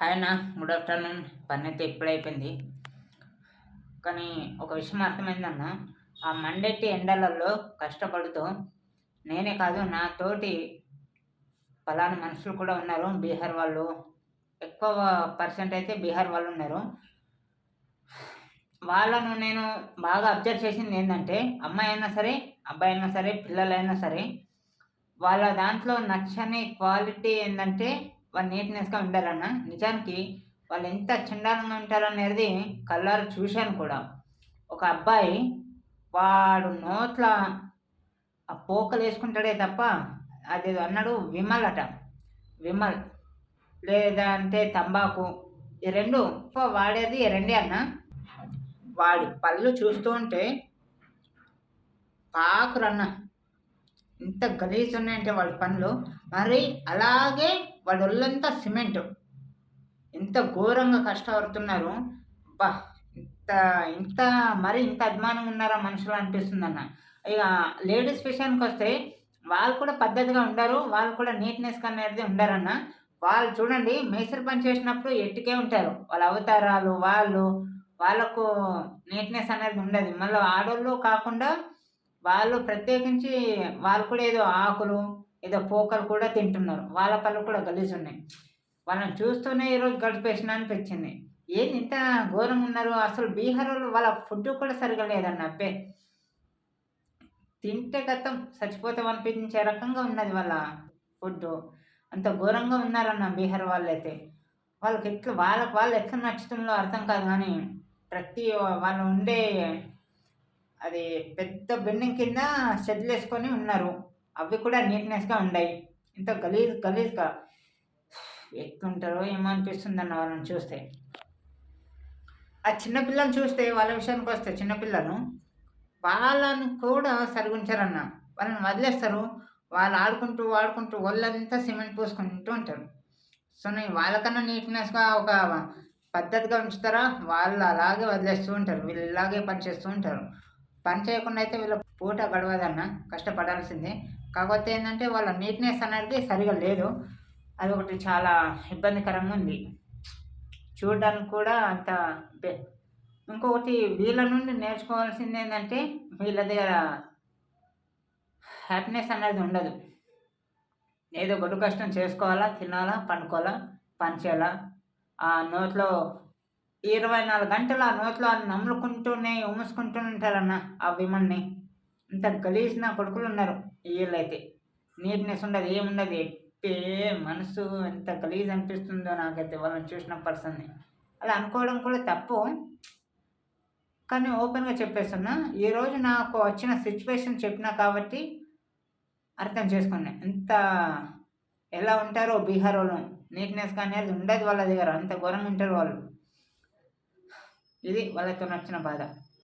Hi నా good afternoon. పని అయితే ఎప్పుడైపోయింది కానీ ఒక విషయం అర్థమైందన్న ఆ మండెట్టి ఎండలలో కష్టపడుతూ నేనే కాదు నా తోటి ఫలానా మనుషులు కూడా ఉన్నారు. బీహార్ వాళ్ళు ఎక్కువ పర్సెంట్ అయితే బీహార్ వాళ్ళు ఉన్నారు. వాళ్ళను నేను బాగా అబ్జర్వ్ చేసింది ఏంటంటే అమ్మాయి అయినా సరే అబ్బాయి అయినా సరే పిల్లలైనా సరే వాళ్ళ దాంట్లో నచ్చని క్వాలిటీ ఏంటంటే వాళ్ళు నీట్నెస్గా ఉండాలన్న నిజానికి వాళ్ళు ఎంత చండాలంగా ఉంటారనేది కళ్ళారు చూశాను కూడా. ఒక అబ్బాయి వాడు నోట్ల ఆ పోకలు వేసుకుంటాడే తప్ప అది అన్నాడు విమల్ అట. విమల్ లేదంటే తంబాకు. ఈ రెండు వాడేది ఈ రెండే అన్న. వాడి పళ్ళు చూస్తూ ఉంటే పాకురన్న ఇంత గలీజ్ ఉన్నాయంటే వాడి పనులు. మరి అలాగే వాళ్ళ ఒళ్ళంతా సిమెంట్. ఎంత ఘోరంగా కష్టపడుతున్నారు. బా ఇంత ఇంత మరి ఇంత అభిమానం ఉన్నారా మనుషులు అనిపిస్తుంది అన్న ఇక లేడీస్ విషయానికి వస్తే వాళ్ళు కూడా పద్ధతిగా ఉండరు వాళ్ళు కూడా నీట్నెస్ అనేది ఉండరన్న. వాళ్ళు చూడండి మేసరి పని చేసినప్పుడు ఎట్టుకే ఉంటారు. వాళ్ళ అవతారాలు వాళ్ళు వాళ్ళకు నీట్నెస్ అనేది ఉండదు. మళ్ళీ ఆడోళ్ళు కాకుండా వాళ్ళు ప్రత్యేకించి వాళ్ళు కూడా ఏదో ఆకులు ఏదో పోకలు కూడా తింటున్నారు. వాళ్ళ పళ్ళు కూడా గలీజ్ ఉన్నాయి. వాళ్ళని చూస్తూనే ఈరోజు గడిపేసిన అనిపించింది. ఏంది ఇంత ఘోరంగా ఉన్నారు? అసలు బీహార్ వాళ్ళ ఫుడ్ కూడా సరిగా లేదన్న అప్పే తింటే గతం చచ్చిపోతాం అనిపించే రకంగా ఉన్నది వాళ్ళ ఫుడ్ అంత ఘోరంగా ఉన్నారన్న బీహార్ వాళ్ళు అయితే వాళ్ళకి ఎట్లా వాళ్ళకి వాళ్ళు ఎట్లా నచ్చుతుందో అర్థం కాదు కానీ ప్రతి వాళ్ళు ఉండే అది పెద్ద బిల్డింగ్ కింద షెడ్లు వేసుకొని ఉన్నారు. అవి కూడా నీట్నెస్గా ఉన్నాయి ఇంత గలీజ్ గలీజ్గా. ఎట్లుంటారో ఏమో అనిపిస్తుంది అన్న వాళ్ళని చూస్తే. ఆ చిన్నపిల్లలు చూస్తే వాళ్ళ విషయానికి వస్తే చిన్నపిల్లలు వాళ్ళని కూడా సరిగుంచారన్న. వాళ్ళని వదిలేస్తారు. వాళ్ళు ఆడుకుంటూ ఆడుకుంటూ ఒళ్ళంతా సిమెంట్ పోసుకుంటూ ఉంటారు. సో నేను వాళ్ళకన్నా నీట్నెస్గా ఒక పద్ధతిగా ఉంచుతారా? వాళ్ళు అలాగే వదిలేస్తూ ఉంటారు. వీళ్ళు ఇలాగే పనిచేస్తూ ఉంటారు. పని చేయకుండా అయితే వీళ్ళ పూట గడవదన్న. కష్టపడాల్సిందే. కాకపోతే ఏంటంటే వాళ్ళ నీట్నెస్ అనేది సరిగా లేదు. అది ఒకటి చాలా ఇబ్బందికరంగా ఉంది. చూడడానికి కూడా అంత ఇంకొకటి వీళ్ళ నుండి నేర్చుకోవాల్సింది ఏంటంటే వీళ్ళ దగ్గర హ్యాపీనెస్ అనేది ఉండదు. ఏదో గొడ్డు కష్టం చేసుకోవాలా తినాలా పండుకోవాలా పని చేయాలా? ఆ నోట్లో ఇరవై నాలుగు గంటలు ఆ నోట్లో నమ్ముకుంటూనే ఉమ్ముసుకుంటూనే ఉంటారన్న ఆ విమన్ని ఇంత గలీసిన కొడుకులు ఉన్నారు. వీళ్ళైతే నీట్నెస్ ఉండదు ఏముండదు ఎట్టే మనసు ఎంత గలీజ్ అనిపిస్తుందో నాకైతే వాళ్ళని చూసిన పర్సన్ని. అలా అనుకోవడం కూడా తప్పు. కానీ ఓపెన్గా చెప్పేస్తున్నా ఈరోజు నాకు వచ్చిన సిచ్యువేషన్ చెప్పినా కాబట్టి అర్థం చేసుకున్నా. ఎంత ఎలా ఉంటారో బీహార్ వాళ్ళు నీట్నెస్ కానీ అది ఉండదు వాళ్ళ దగ్గర అంత ఘోరంగా ఉంటారు వాళ్ళు. ఇది వాళ్ళతో నచ్చిన బాధ.